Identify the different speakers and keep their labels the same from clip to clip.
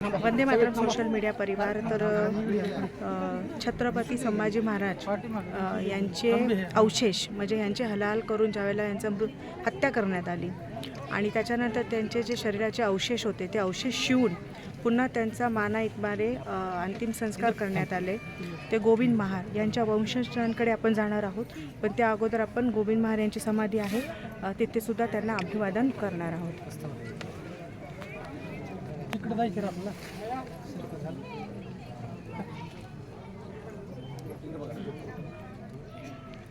Speaker 1: Vande Mataram social media परिवार तर छत्रपती संभाजी महाराज यांचे अवशेष म्हणजे यांचे हलाल करून ज्यावेळेला यांचा मृत हत्या करण्यात आली आणि त्याच्यानंतर त्यांचे जे शरीराचे अवशेष होते ते अवशेष शिवून पुन्हा त्यांचा माना इतमारे अंतिम संस्कार करण्यात आले. ते गोविंद महार यांच्या वंशजांकडे आपण जाणार आहोत पण त्या अगोदर आपण गोविंद महार यांची समाधी आहे. तिथेसुद्धा तिथे सुद्धा त्यांना अभिवादन करणार आहोत.
Speaker 2: जायचं आपल्याला.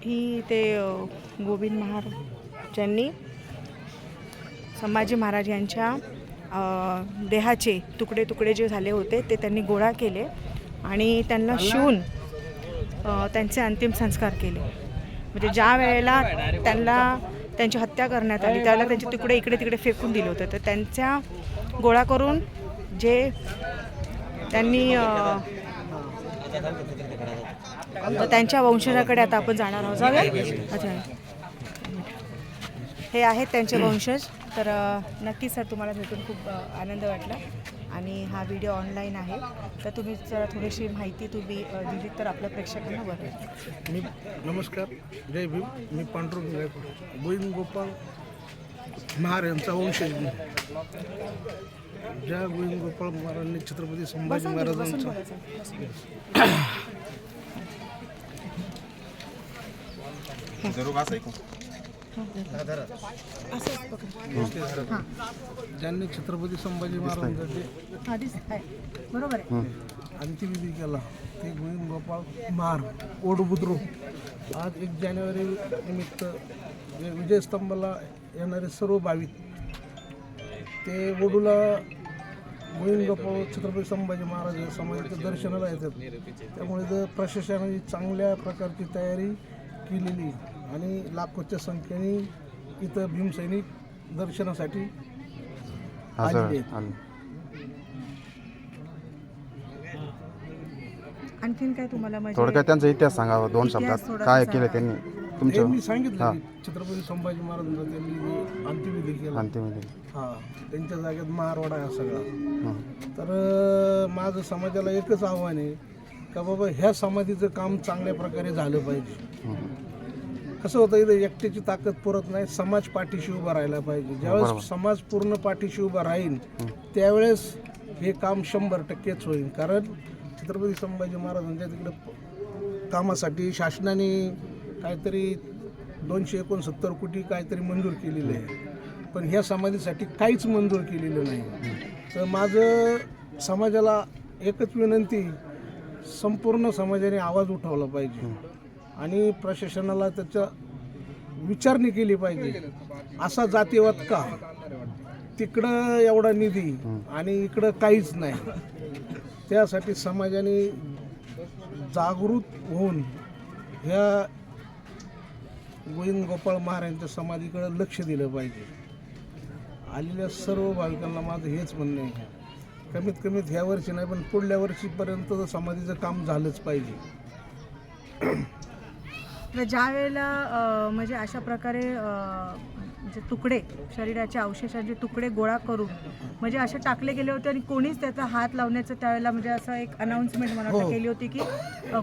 Speaker 1: ही ते गोविंद महार ज्यांनी संभाजी महाराज यांच्या देहाचे तुकडे तुकडे जे झाले होते ते त्यांनी गोळा केले आणि त्यांना शिवून त्यांचे अंतिम संस्कार केले. म्हणजे ज्या वेळेला त्यांना त्यांची हत्या करण्यात आली त्यावेळेला त्यांचे तुकडे इकडे तिकडे फेकून दिले होते तर त्यांच्या गोळा करून जे त्यांनी त्यांच्या वंशजाकडे आता आपण जाणार आहोत. अच्छा. हे आहेत त्यांचे वंशज. तर नक्कीच सर तुम्हाला भेटून खूप आनंद वाटला. आणि हा व्हिडिओ ऑनलाईन आहे. तर तुम्ही जरा थोडीशी माहिती तुम्ही दिली तर आपल्या प्रेक्षकांना बरं
Speaker 2: मी नमस्कार. जय भीम. मी पांडुरंग गायकवाड गोपाल महाराजांचा महार यांचा वंशज ज्या गोविंद गोपाळ महाराजांनी छत्रपती संभाजी महाराजांचा.
Speaker 1: हां.
Speaker 2: ज्यांनी छत्रपती संभाजी महाराजांचे
Speaker 1: आधीच आहे बरोबर आहे.
Speaker 2: अंत्यविधी केला ते गोविंद गोपाळ महार ओडबुद्रुक आज एक जानेवारी निमित्त विजयस्तंभाला येणारे सर्व भाविक ते ओडूला गोविंद गोपाळ छत्रपती संभाजी महाराज या समाजाच्या दर्शनाला येतात. त्यामुळे जर प्रशासनाने चांगल्या प्रकारची तयारी केलेली आणि लाखोच्या संख्येने इथं भीमसैनिक दर्शनासाठी आलेले आहेत.
Speaker 1: आणखीन काय तुम्हाला म्हणजे
Speaker 3: थोडक्यात त्यांचा इतिहास सांगावा दोन
Speaker 1: इतिहास
Speaker 3: शब्दात.
Speaker 1: थोडासा
Speaker 3: काय. केलं त्यांनी?
Speaker 2: हे
Speaker 3: तुमचं
Speaker 2: मी सांगितलं
Speaker 3: हां.
Speaker 2: की छत्रपती संभाजी महाराजांचा त्यांनी जे अंत्यविधी केला
Speaker 3: अंतिम
Speaker 2: हा त्यांच्या जागेत महारवाडा आहे हा सगळा
Speaker 3: हं.
Speaker 2: तर अं, माझं समाजाला एकच आव्हान आहे का बाबा ह्या समाधीचं काम चांगल्या प्रकारे झालं पाहिजे
Speaker 3: हं.
Speaker 2: कसं होतं इथं एकट्याची ताकद पुरत नाही समाज पाठीशी उभा राहायला पाहिजे
Speaker 3: बरोबर.
Speaker 2: ज्यावेळेस समाज पूर्ण पाठीशी उभा राहील त्यावेळेस हे काम शंभर टक्केच होईल कारण छत्रपती संभाजी महाराजांच्या तिकडे प- कामासाठी शासनाने काहीतरी दोनशे एकोणसत्तर कोटी काहीतरी मंजूर केलेले आहे. पण ह्या समाधीसाठी काहीच मंजूर केलेलं नाही. तर माझं समाजाला एकच विनंती संपूर्ण समाजाने आवाज उठवला पाहिजे. आणि प्रशासनाला त्याचा विचारणी केली पाहिजे. असा जातीवाद का? तिकडं एवढा निधी आणि इकडं काहीच नाही. त्यासाठी समाजाने जागृत होऊन ह्या गोविंद गोपाळ महाराजांच्या समाधीकडे लक्ष दिलं पाहिजे. आलेल्या सर्व भाविकांना माझं हेच म्हणणं आहे. कमीत कमीत ह्या वर्षी नाही पण पुढल्या वर्षीपर्यंत समाधीचं काम झालंच पाहिजे.
Speaker 1: ज्या वेळेला म्हणजे अशा प्रकारे म्हणजे तुकडे शरीराच्या अवशेषांचे तुकडे गोळा करून म्हणजे असे टाकले गेले होते आणि कोणीच त्याचा हात लावण्याचं त्यावेळेला म्हणजे असं एक अनाऊन्समेंट मला
Speaker 2: हो.
Speaker 1: केली होती की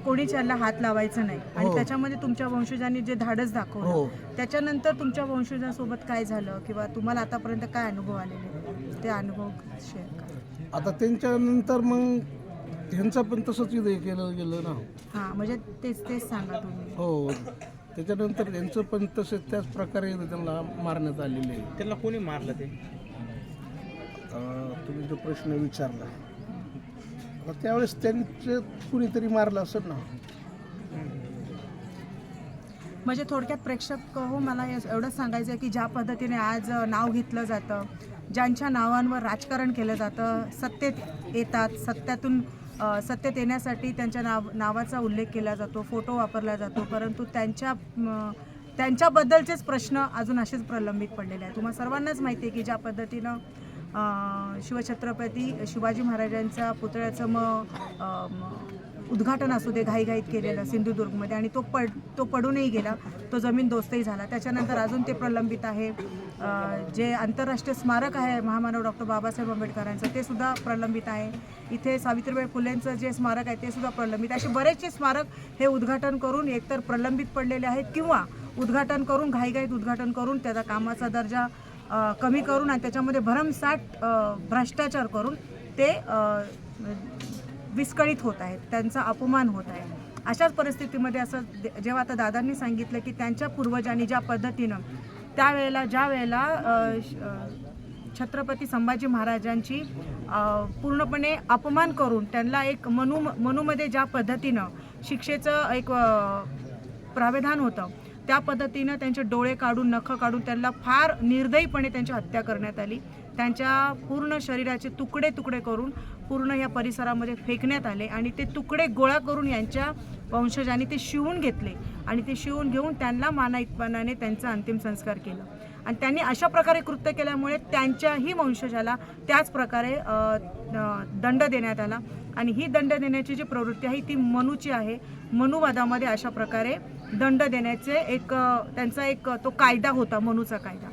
Speaker 1: कोणीच याला हात लावायचं नाही. आणि
Speaker 2: हो.
Speaker 1: त्याच्यामध्ये तुमच्या वंशजांनी जे धाडस दाखवलं
Speaker 2: हो.
Speaker 1: त्याच्यानंतर तुमच्या वंशजांसोबत काय झालं किंवा तुम्हाला आतापर्यंत काय अनुभव आलेले ते अनुभव शेअर करा.
Speaker 2: आता त्यांच्यानंतर मग ह्यांचं पण तसंच केलं गेलं ना.
Speaker 1: हां म्हणजे तेच तेच सांगा तुम्ही.
Speaker 2: हो. त्याच्यानंतर त्यांचं पण तसंच त्याच प्रकारे त्यांना मारण्यात आलेले आहे.
Speaker 4: त्यांना कोणी मारलं ते?
Speaker 2: तुम्ही जो प्रश्न विचारला आता त्यावेळेस त्यांचं कुणीतरी मारलं असेल ना?
Speaker 1: म्हणजे थोडक्यात प्रेक्षक हो मला एस- एवढंच सांगायचं आहे की ज्या पद्धतीने आज अ, नाव घेतलं जातं ज्यांच्या नावांवर राजकारण केलं जातं सत्तेत येतात सत्यातून सत्तेत येण्यासाठी त्यांच्या नाव नावाचा उल्लेख केला जातो फोटो वापरला जातो परंतु त्यांच्या त्यांच्याबद्दलचेच प्रश्न अजून असेच प्रलंबित पडलेले आहेत. तुम्हाला सर्वांनाच माहिती आहे की ज्या पद्धतीनं शिवछत्रपती शिवाजी महाराजांचा पुतळ्याचं मग उद्घाटन असू दे घाईघाईत केलेलं सिंधुदुर्गमध्ये आणि तो पड तो पडूनही गेला तो जमीन दोस्तही झाला. त्याच्यानंतर अजून ते प्रलंबित आहे. जे आंतरराष्ट्रीय स्मारक आहे महामानव डॉक्टर बाबासाहेब आंबेडकरांचं ते सुद्धा प्रलंबित आहे. इथे सावित्रीबाई फुलेंचं जे स्मारक आहे ते सुद्धा प्रलंबित असे बरेचसे स्मारक हे उद्घाटन करून एकतर प्रलंबित पडलेले आहेत किंवा उद्घाटन करून घाईघाईत उद्घाटन करून त्याचा कामाचा दर्जा कमी करून आणि त्याच्यामध्ये भरमसाठ भ्रष्टाचार करून ते विस्कळीत होत आहेत त्यांचा अपमान होत आहे. अशाच परिस्थितीमध्ये असं जेव्हा आता दादांनी सांगितलं की त्यांच्या पूर्वजांनी ज्या पद्धतीनं त्यावेळेला ज्या वेळेला श- छत्रपती संभाजी महाराजांची पूर्णपणे अपमान करून त्यांना एक मनू मनूमध्ये ज्या पद्धतीनं शिक्षेचं एक प्राविधान होतं त्या पद्धतीनं त्यांचे डोळे काढून नखं काढून त्यांना फार निर्दयीपणे त्यांची हत्या करण्यात आली. त्यांच्या पूर्ण शरीराचे तुकडे तुकडे करून पूर्ण या परिसरामध्ये फेकण्यात आले आणि ते तुकडे गोळा करून यांच्या वंशजांनी ते शिवून घेतले. आणि ते शिवून घेऊन त्यांना मानाईतपणाने त्यांचा अंतिम संस्कार केला. आणि त्यांनी अशा प्रकारे कृत्य केल्यामुळे त्यांच्याही वंशजाला त्याच प्रकारे दंड देण्यात आला. आणि ही दंड देण्याची जी प्रवृत्ती आहे ती मनूची आहे. मनुवादामध्ये अशा प्रकारे दंड देण्याचे एक त्यांचा एक तो कायदा होता मनूचा कायदा.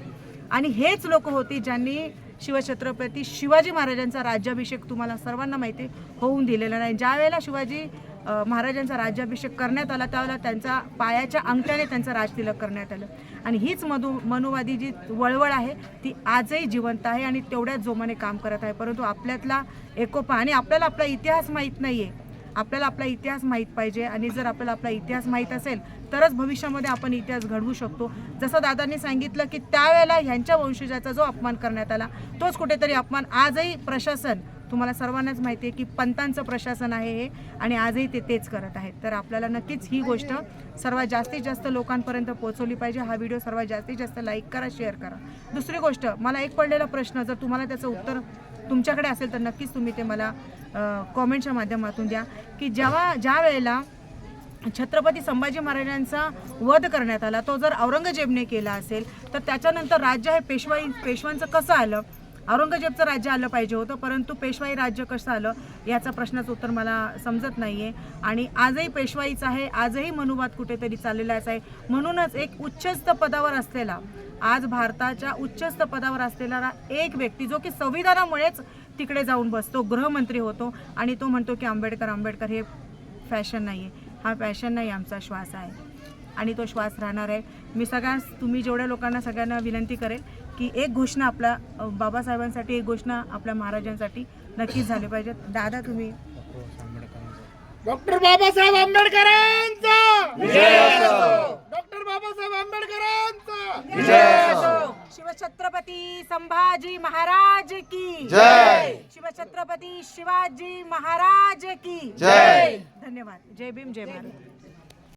Speaker 1: आणि हेच लोक होती ज्यांनी शिवछत्रपती शिवाजी महाराजांचा राज्याभिषेक तुम्हाला सर्वांना माहिती होऊन दिलेला नाही. ज्या वेळेला शिवाजी महाराजांचा राज्याभिषेक करण्यात आला त्यावेळेला त्यांचा पायाच्या अंगठ्याने त्यांचं राजतिलक करण्यात आलं. आणि हीच मधु मनुवादी जी वळवळ आहे ती आजही जिवंत आहे आणि तेवढ्याच जोमाने काम करत आहे. परंतु आपल्यातला एकोपा आणि आपल्याला आपला इतिहास माहीत नाही आहे आपल्याला आपला इतिहास माहीत पाहिजे आणि जर आपल्याला आपला इतिहास माहीत असेल तरच भविष्यामध्ये आपण इतिहास घडवू शकतो. जसं दादांनी सांगितलं की त्यावेळेला ह्यांच्या वंशजाचा जो अपमान करण्यात आला तोच कुठेतरी अपमान आजही प्रशासन तुम्हाला सर्वांनाच माहिती आहे की पंतांचं प्रशासन आहे हे आणि आजही ते तेच करत आहेत. तर आपल्याला नक्कीच ही गोष्ट सर्वात जास्तीत जास्त लोकांपर्यंत पोहोचवली पाहिजे. हा व्हिडिओ सर्वात जास्तीत जास्त लाईक करा शेअर करा. दुसरी गोष्ट मला एक पडलेला प्रश्न जर तुम्हाला त्याचं उत्तर तुमच्याकडे असेल तर नक्कीच तुम्ही ते मला कॉमेंटच्या माध्यमातून द्या. की जेव्हा ज्या वेळेला छत्रपती संभाजी महाराजांचा वध करण्यात आला तो जर औरंगजेबने केला असेल तर त्याच्यानंतर राज्य हे पेशवाई पेशवांचं कसं आलं? औरंगजेबचं राज्य आलं पाहिजे होतं परंतु पेशवाई राज्य कसं आलं याचा प्रश्नाचं उत्तर मला समजत नाही आहे आणि आजही पेशवाईच आहे आजही मनुवाद कुठेतरी चाललेलाच आहे. म्हणूनच एक उच्चस्थ पदावर असलेला आज भारताच्या उच्चस्थ पदावर असलेला एक व्यक्ती जो की संविधानामुळेच तिकडे जाऊन बसतो गृहमंत्री होतो आणि तो म्हणतो की आंबेडकर आंबेडकर हे फॅशन नाही आहे हा फॅशन नाही आमचा श्वास आहे. आणि तो श्वास राहणार आहे. मी सगळ्या तुम्ही जेवढ्या लोकांना सगळ्यांना विनंती करेल की एक घोषणा आपल्या बाबासाहेबांसाठी एक घोषणा आपल्या महाराजांसाठी नक्कीच झाली पाहिजे दादा तुम्ही?
Speaker 2: डॉक्टर बाबासाहेब आंबेडकरांचा! डॉक्टर बाबासाहेब आंबेडकरांचा!
Speaker 1: शिवछत्रपती संभाजी महाराज की!
Speaker 3: जय.
Speaker 1: शिवछत्रपती शिवाजी महाराज की!
Speaker 3: जय.
Speaker 1: धन्यवाद. जय भीम जय भारत.